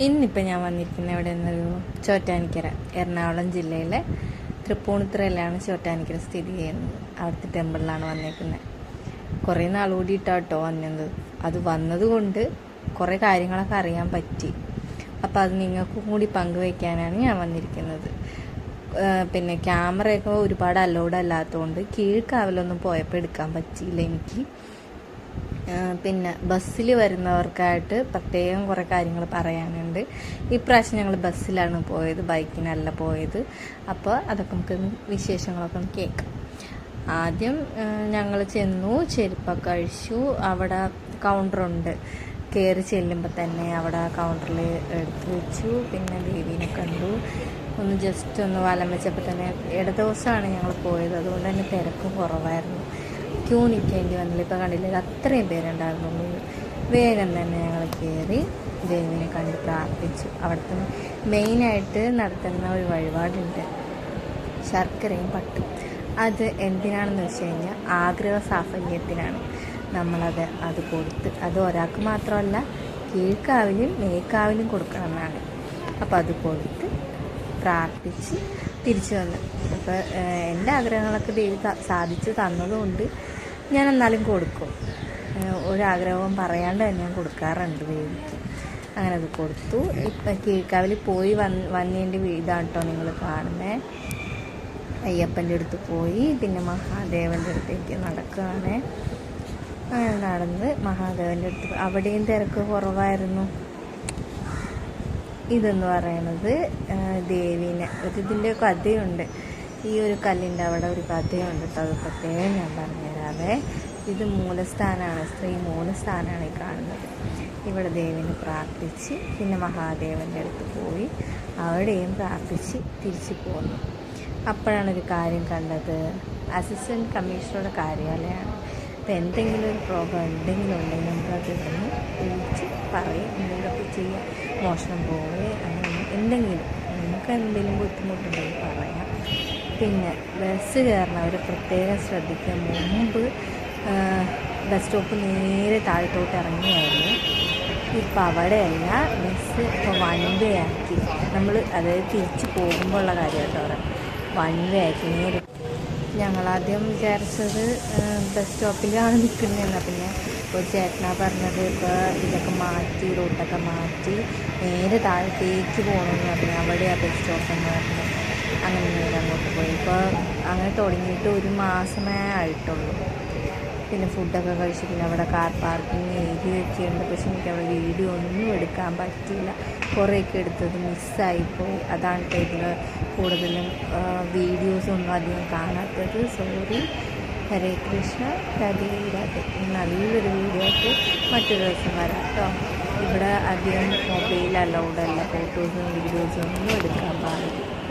ഇന്നിപ്പോൾ ഞാൻ വന്നിരിക്കുന്നത് എവിടെ നിന്നൊരു ചോറ്റാനിക്കര എറണാകുളം ജില്ലയിലെ തൃപ്പൂണിത്തുറയിലാണ് ചോറ്റാനിക്കര സ്ഥിതി ചെയ്യുന്നത്. അവിടുത്തെ ടെമ്പിളിലാണ് വന്നേക്കുന്നത്. കുറേ നാൾ കൂടിയിട്ടാട്ടോ വന്നത്. അത് വന്നതുകൊണ്ട് കുറേ കാര്യങ്ങളൊക്കെ അറിയാൻ പറ്റി. അപ്പോൾ അത് നിങ്ങൾക്കും കൂടി പങ്കുവയ്ക്കാനാണ് ഞാൻ വന്നിരിക്കുന്നത്. പിന്നെ ക്യാമറയൊക്കെ ഒരുപാട് അലോഡ് അല്ലാത്തതുകൊണ്ട് കീഴ്ക്കാവിലൊന്നും പോയപ്പോൾ എടുക്കാൻ പറ്റിയില്ല എനിക്ക്. പിന്നെ ബസ്സിൽ വരുന്നവർക്കായിട്ട് പ്രത്യേകം കുറേ കാര്യങ്ങൾ പറയാനുണ്ട്. ഇപ്രാവശ്യം ഞങ്ങൾ ബസ്സിലാണ് പോയത് ബൈക്കിനല്ല പോയത്. അപ്പോൾ അതൊക്കെ നമുക്ക് വിശേഷങ്ങളൊക്കെ ഒന്ന് കേൾക്കാം. ആദ്യം ഞങ്ങൾ ചെന്നു ചെരുപ്പൊക്കെ കഴിച്ചു. അവിടെ കൗണ്ടറുണ്ട് കയറി ചെല്ലുമ്പോൾ തന്നെ അവിടെ കൗണ്ടറിൽ എടുത്തു വെച്ചു. പിന്നെ ദേവീനെ കണ്ടു. ഒന്ന് ജസ്റ്റ് ഒന്ന് വലം വെച്ചപ്പോൾ തന്നെ ഇടദിവസമാണ് ഞങ്ങൾ പോയത്. അതുകൊണ്ട് തന്നെ തിരക്ക് കുറവായിരുന്നു. ക്യൂ നിൽക്കേണ്ടി വന്നില്ല. ഇപ്പോൾ കണ്ടില്ല? അത്രയും പേരുണ്ടായിരുന്നുള്ളൂ വേഗം തന്നെ ഞങ്ങൾ കയറി ദേവിനെ കണ്ട് പ്രാർത്ഥിച്ചു. അവിടുത്തെ മെയിനായിട്ട് നടത്തുന്ന ഒരു വഴിപാടുണ്ട്. ശർക്കരയും പട്ടും. അത് എന്തിനാണെന്ന് വെച്ച് കഴിഞ്ഞാൽ ആഗ്രഹ സാഫല്യത്തിനാണ്. നമ്മളത് അത് കൊടുത്ത് അത് ഒരാൾക്ക് മാത്രമല്ല കീഴ്ക്കാവിലും മേക്കാവിലും കൊടുക്കണം എന്നാണ്. അപ്പോൾ അത് കൊടുത്ത് പ്രാർത്ഥിച്ച് തിരിച്ചു വന്നു. അപ്പോൾ എന്റെ ആഗ്രഹങ്ങളൊക്കെ ദൈവം സാധിച്ചു തന്നതുകൊണ്ട് ഞാൻ എന്നാലും കൊടുക്കും. ഒരാഗ്രഹവും പറയാണ്ട് തന്നെ ഞാൻ കൊടുക്കാറുണ്ട് ദേവിക്ക് അങ്ങനെ അത് കൊടുത്തു. ഇപ്പം കീഴ്ക്കാവിൽ പോയി വന്ന് വന്നതിന്റെ ഇതാണ് കേട്ടോ നിങ്ങൾ കാണുന്നത് അയ്യപ്പന്റെ അടുത്ത് പോയി പിന്നെ മഹാദേവന്റെ അടുത്തേക്ക് നടക്കുകയാണ്. അങ്ങനെ നടന്ന് മഹാദേവന്റെ അടുത്ത്. അവിടെയും തിരക്ക് കുറവായിരുന്നു. ഇതെന്ന് പറയണത് ദേവീനെ. ഒരു ഇതിന്റെ കഥയുണ്ട്. ഈ ഒരു കല്ലിന്റെ അവിടെ ഒരു കഥയുണ്ട് കേട്ടോ അത് പ്രത്യേകം ഞാൻ പറഞ്ഞുതരാവേ. ഇത് മൂലസ്ഥാനമാണ് സ്ത്രീ മൂലസ്ഥാനമാണ് ഈ കാണുന്നത്. ഇവിടെ ദേവിനെ പ്രാർത്ഥിച്ച് പിന്നെ മഹാദേവന്റെ അടുത്ത് പോയി അവിടെയും പ്രാർത്ഥിച്ച് തിരിച്ചു പോന്നു. അപ്പോഴാണ് ഒരു കാര്യം കണ്ടത്. അസിസ്റ്റന്റ് കമ്മീഷണറുടെ കാര്യാലയമാണ് അപ്പോൾ എന്തെങ്കിലും ഒരു പ്രോബ്ലം എന്തെങ്കിലും ഉണ്ടെങ്കിൽ നമുക്കത് ഇവിടുന്ന് വിളിച്ച് പറയും എന്തെങ്കിലുമൊക്കെ ചെയ്യാം. മോഷണം പോവേ അങ്ങനെ എന്തെങ്കിലും നമുക്ക് എന്തെങ്കിലും ബുദ്ധിമുട്ടുണ്ടെങ്കിൽ പറയാം. പിന്നെ ബസ് കയറണവർ പ്രത്യേകം ശ്രദ്ധിക്കുക. മുമ്പ് ബസ് സ്റ്റോപ്പ് നേരെ താഴത്തോട്ട് ഇറങ്ങിയായിരുന്നു. ഇപ്പം അവിടെയല്ല ബസ് ഇപ്പോൾ വൺ വേ ആക്കി. നമ്മൾ അതായത് തിരിച്ച് പോകുമ്പോഴുള്ള കാര്യം വൺ വേ ആക്കി നേരെ ഞങ്ങളാദ്യം വിചാരിച്ചത് ബസ് സ്റ്റോപ്പിലാണ് നിൽക്കുന്നതെന്ന്. പിന്നെ ഒരു ചേട്ടനാ പറഞ്ഞത് ഇപ്പോൾ ഇതൊക്കെ മാറ്റി റൂട്ടൊക്കെ മാറ്റി നേരെ താഴത്തേക്ക് പോകണമെന്ന് പറഞ്ഞു. അവിടെയാണ് ബസ് സ്റ്റോപ്പ് എന്ന് പറഞ്ഞു. അങ്ങനെ നേരെ അങ്ങോട്ട് പോയി. ഇപ്പോൾ അങ്ങനെ തുടങ്ങിയിട്ട് ഒരു മാസമേ ആയിട്ടുള്ളൂ. പിന്നെ ഫുഡൊക്കെ കഴിച്ച് പിന്നെ അവിടെ കാർ പാർക്കിംഗ് ഏരിയയൊക്കെ ഉണ്ട് പക്ഷെ എനിക്ക് അവിടെ വീഡിയോ ഒന്നും എടുക്കാൻ പറ്റിയില്ല. കുറേയൊക്കെ എടുത്തത് മിസ്സായിപ്പോയി അതാണ് ഇതിൽ കൂടുതലും വീഡിയോസൊന്നും അധികം കാണാത്തത്. സോറി. ഹരേ കൃഷ്ണ. രാധേ നല്ലൊരു വീഡിയോ ആയിട്ട് മറ്റൊരു ദിവസം വരാം കേട്ടോ. ഇവിടെ അധികം മൊബൈൽ അലൗഡല്ല ഫോട്ടോസും വീഡിയോസും ഒന്നും എടുക്കാൻ പാടില്ല.